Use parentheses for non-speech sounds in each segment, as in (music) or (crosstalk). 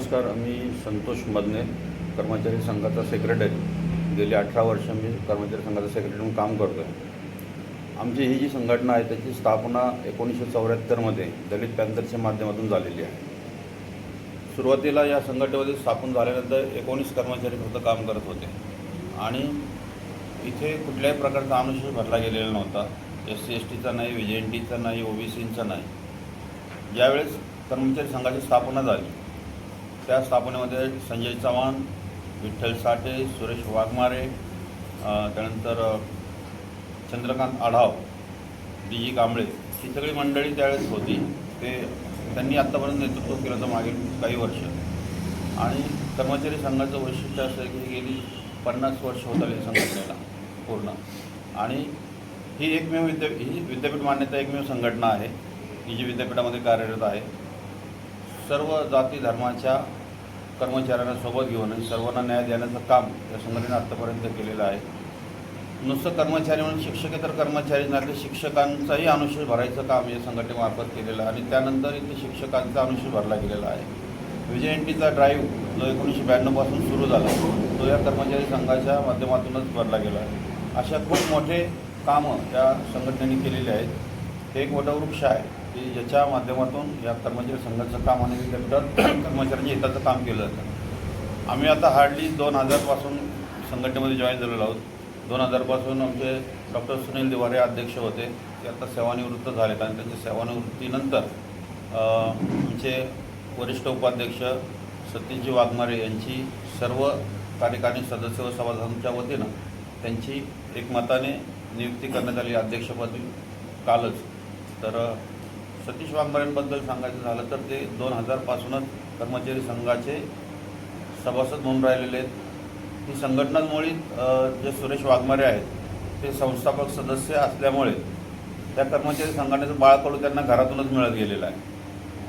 नमस्कार मी संतोष मदने कर्मचारी संघाचा सेक्रेटरी गेली अठरा वर्ष मी कर्मचारी संघाचा सेक्रेटरी म्हणून काम करतो आहे आमची ही जी संघटना आहे त्याची स्थापना एकोणीसशे चौऱ्याहत्तरमध्ये दलित पॅन्थरच्या माध्यमातून झालेली आहे. सुरुवातीला या संघटनेमध्ये स्थापन झाल्यानंतर एकोणीस कर्मचारी फक्त काम करत होते. आणि इथे कुठल्याही प्रकारचा अनुशेष भरला गेलेला नव्हता. एस सी एस टीचा नाही व्ही जे एन टीचा नाही ओ बी सीचा नाही. ज्यावेळेस कर्मचारी संघाची स्थापना झाली त्या स्थापनेमध्ये संजय चव्हाण विठ्ठल साठे सुरेश वाघमारे त्यानंतर चंद्रकांत आढाव डी जी कांबळे ही सगळी मंडळी त्यावेळेस होती. ते त्यांनी आत्तापर्यंत नेतृत्व केलं होतं मागील काही वर्ष. आणि कर्मचारी संघाचं वैशिष्ट्य असं की गेली पन्नास वर्ष होत आली संघटनेला पूर्ण. आणि ही एकमेव विद्या ही विद्यापीठ मान्यता एकमेव संघटना आहे. ही जी विद्यापीठामध्ये कार्यरत आहे. सर्व जाती धर्माच्या कर्मचाऱ्यांना सोबत घेऊन आणि सर्वांना न्याय देण्याचं काम या संघटनेनं आत्तापर्यंत केलेलं आहे. नुसतं कर्मचारी म्हणून शिक्षकेतर कर्मचारी नाही तर शिक्षकांचाही अनुशेष भरायचं काम या संघटनेमार्फत केलेलं आहे. आणि त्यानंतर इथे शिक्षकांचा अनुशेष भरला गेलेला आहे. विजय एन टीचा ड्राईव्ह जो एकोणीसशे ब्याण्णवपासून सुरू झाला तो या कर्मचारी संघाच्या माध्यमातूनच भरला गेला आहे. अशा खूप मोठे कामं या संघटनेने केलेले आहेत. हे एक मोठा वृक्ष आहे. की ज्याच्या माध्यमातून या कर्मचारी संघाचं काम आणि विद्यापीठात (coughs) कर्मचाऱ्यांच्या हिताचं काम केलं जातं आम्ही आता हार्डली दोन हजारपासून संघटनेमध्ये जॉईन झालेलो आहोत. दोन हजारपासून आमचे डॉक्टर सुनील दिवारे अध्यक्ष होते. ते आता सेवानिवृत्त झालेत आणि त्यांच्या सेवानिवृत्तीनंतर आमचे वरिष्ठ उपाध्यक्ष सतीशजी वाघमारे यांची सर्व कार्यकारिणी सदस्य व सभासदांच्या वतीनं त्यांची एकमताने नियुक्ती करण्यात आली. अध्यक्षपदी कालच. तर सतीश वाघमारेंबद्दल सांगायचं झालं तर ते दोन हजारपासूनच कर्मचारी संघाचे सभासद म्हणून राहिलेले आहेत. ही संघटनाच जे सुरेश वाघमारे आहेत ते संस्थापक सदस्य असल्यामुळे त्या कर्मचारी संघटनेचं बाळकडू त्यांना घरातूनच मिळत गेलेलं आहे.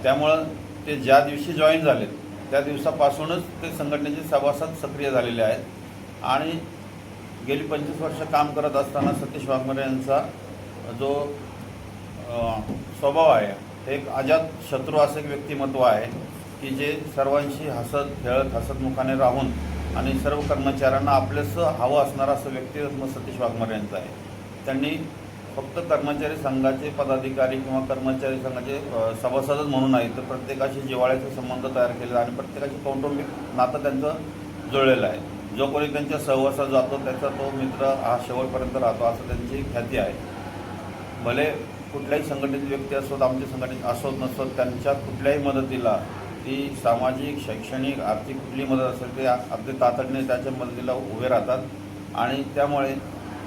त्यामुळं ते ज्या दिवशी जॉईन झाले त्या दिवसापासूनच ते संघटनेचे सभासद सक्रिय झालेले आहेत. आणि गेली पंचवीस वर्ष काम करत असताना सतीश वाघमारे यांचा जो स्वभाव आहे. एक अजात शत्रू असं एक व्यक्तिमत्व आहे की जे सर्वांशी हसत खेळत हसतमुखाने राहून आणि सर्व कर्मचाऱ्यांना आपलंसं हवं असणारं असं व्यक्तिमत्व सतीश वाघमारे यांचं आहे. त्यांनी फक्त कर्मचारी संघाचे पदाधिकारी किंवा कर्मचारी संघाचे सभासदच म्हणून नाही तर प्रत्येकाशी जिव्हाळ्याचे संबंध तयार केले आणि प्रत्येकाशी कौटुंबिक नातं त्यांचं जुळलेलं आहे. जो कोणी त्यांच्या सहवासात जातो त्याचा तो मित्र हा शेवटपर्यंत राहतो असं त्यांची ख्याती आहे. भले कुठल्याही संघटित व्यक्ती असोत आमचे संघटित असोत नसोत त्यांच्या कुठल्याही मदतीला ती सामाजिक शैक्षणिक आर्थिक कुठली मदत असेल ते अगदी तातडीने त्याच्या मदतीला उभे राहतात. आणि त्यामुळे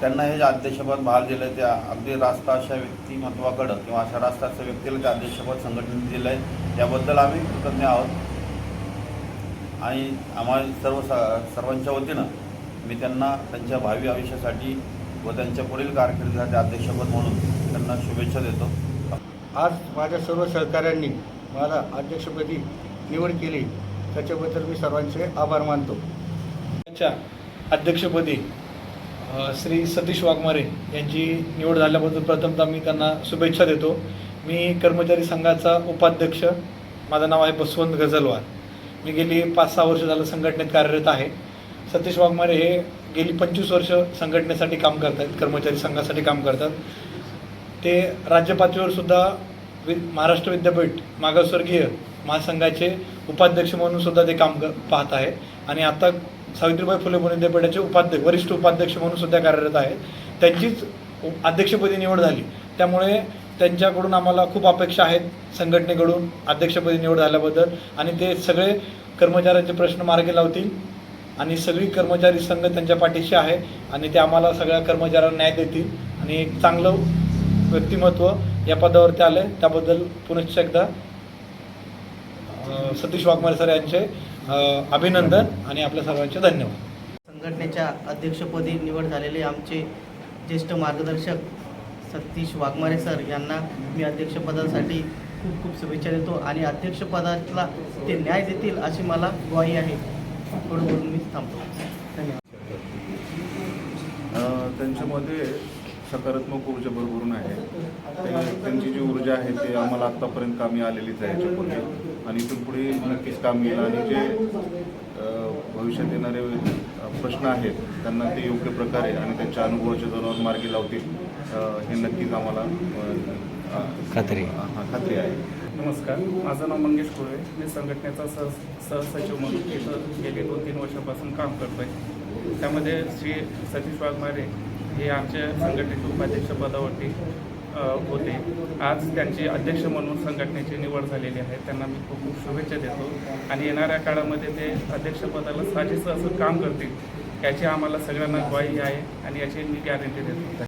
त्यांना हे जे अध्यक्षपद बहाल दिलं त्या अगदी रास्ता अशा व्यक्तिमत्वाकडं किंवा अशा रास्ताच्या व्यक्तीला ते अध्यक्षपद संघटनेने दिलं आहे याबद्दल आम्ही कृतज्ञ आहोत. आणि आम्हाला सर्व स सर्वांच्या वतीनं मी त्यांना त्यांच्या भावी आयुष्यासाठी व त्यांच्या पुढील कारकिर्दीसाठी अध्यक्षपद म्हणून त्यांना शुभेच्छा देतो. आज माझ्या सर्व सहकाऱ्यांनी मला अध्यक्षपदी निवड केली. त्याच्याबद्दल मी सर्वांचे आभार मानतो. च्या अध्यक्षपदी श्री सतीश वाघमारे यांची निवड झाल्याबद्दल प्रथमतः मी त्यांना शुभेच्छा देतो. मी कर्मचारी संघाचा उपाध्यक्ष माझं नाव आहे बसवंत गझलवार. मी गेली पाच सहा वर्ष झालं संघटनेत कार्यरत आहे. सतीश वाघमारे हे गेली पंचवीस वर्ष संघटनेसाठी काम करत आहेत कर्मचारी संघासाठी काम करतात. ते राज्य पातळीवर सुद्धा वि महाराष्ट्र विद्यापीठ मागासवर्गीय महासंघाचे उपाध्यक्ष म्हणून सुद्धा ते काम क पाहत आहे. आणि आता सावित्रीबाई फुले पुणे विद्यापीठाचे उपाध्यक्ष वरिष्ठ उपाध्यक्ष म्हणून सुद्धा कार्यरत आहेत. त्यांचीच अध्यक्षपदी निवड झाली. त्यामुळे त्यांच्याकडून आम्हाला खूप अपेक्षा आहेत संघटनेकडून अध्यक्षपदी निवड झाल्याबद्दल. आणि ते सगळे कर्मचाऱ्यांचे प्रश्न मार्गी लावतील. आणि सगळी कर्मचारी संघ त्यांच्या पाठीशी आहे. आणि ते आम्हाला सगळ्या कर्मचाऱ्यांना न्याय देतील. आणि एक चांगलं व्यक्तिमत्व या पदावरती आलं आहे त्याबद्दल पुनश्च एकदा सतीश वाघमारे सर यांचे अभिनंदन आणि आपल्या सर्वांचे धन्यवाद. संघटनेच्या अध्यक्षपदी निवड झालेले आमचे ज्येष्ठ मार्गदर्शक सतीश वाघमारे सर यांना मी अध्यक्षपदासाठी खूप खूप शुभेच्छा देतो आणि अध्यक्षपदाला ते न्याय देतील अशी मला ग्वाही आहे. थोडं बोलून मी थांबतो. धन्यवाद. अ, त्यांच्यामध्ये सकारात्मक ऊर्जा भरभरून आहे. त्यांची जी ऊर्जा आहे ते आम्हाला आत्तापर्यंत कामी आलेलीच आहे याच्यापूर्वी आणि इथून पुढे नक्कीच कामी येईल. आणि जे भविष्यात येणारे प्रश्न आहेत त्यांना ते योग्य प्रकारे आणि त्यांच्या अनुभवाच्या जोरावर मार्गी लावतील हे नक्कीच आम्हाला खात्री. हा, खात्री आहे. नमस्कार. माझं नाव मंगेश कुरवे मी संघटनेचा सह सहसचिव म्हणून इथं गेले दोन तीन वर्षापासून काम करतो आहे त्यामध्ये श्री सतीश वाघमारे हे आमच्या संघटनेचे उपाध्यक्षपदावरती होते. आज त्यांचे अध्यक्ष म्हणून संघटनेची निवड झालेली आहे. त्यांना मी खूप खूप शुभेच्छा देतो. आणि येणाऱ्या काळामध्ये ते अध्यक्षपदाला साजेसं असं काम करतील याची आम्हाला सगळ्यांना ग्वाही आहे आणि याची मी गॅरंटी देतो.